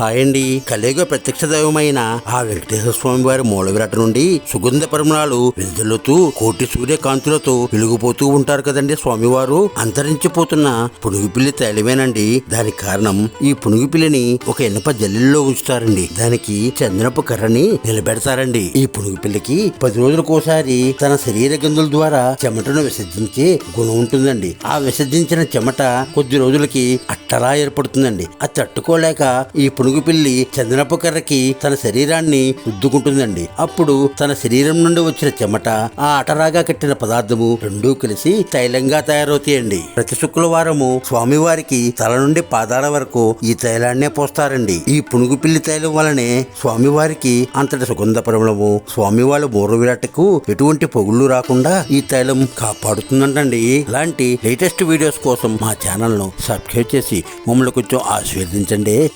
Hi అండి కలియుగ ప్రత్యక్ష దైవమైన ఆ వెంకటేశ్వర స్వామి వారి మూల విరాట నుండి సుగంధ పరిమళాలు వెదజల్లుతూ కోటి సూర్యకాంతులతో వెలుగుపోతూ ఉంటారు కదండి స్వామివారు. అంతరించిపోతున్న పునుగుపిల్లి తైలమేనండి. దానికి కారణం ఈ పునుగుపిల్లిని ఒక ఇనప జల్లెల్లో ఉంచుతారండి. దానికి చంద్రపు కర్రని నిలబెడతారండి. ఈ పునుగుపిల్లికి పది రోజులకోసారి తన శరీర గంధుల ద్వారా చెమటను విసర్జించే గుణం ఉంటుందండి. ఆ విసర్జించిన చెమట కొద్ది రోజులకి అట్ట అట్టలా ఏర్పడుతుందండి. అది తట్టుకోలేక ఈ పునుగు పిల్లి చందనపు కర్రకి తన శరీరాన్ని రుద్దుకుంటుందండి. అప్పుడు తన శరీరం నుండి వచ్చిన చెమట ఆ అటరాగా కట్టిన పదార్థము రెండూ కలిసి తైలంగా తయారవుతాయండి. ప్రతి శుక్రవారము స్వామివారికి తల నుండి పాదాల వరకు ఈ తైలాన్నే పోస్తారండి. ఈ పునుగు పిల్లి తైలం వలనే స్వామివారికి అంతటి సుగంధ పరిమళము స్వామివారి మూర విరాటకు ఎటువంటి పొగుళ్ళు రాకుండా ఈ తైలం కాపాడుతుందంటండి. ఇలాంటి లేటెస్ట్ వీడియోస్ కోసం మా ఛానల్ను సబ్స్క్రైబ్ చేసి మమ్మల్ని కొంచెం ఆశీర్వదించండి.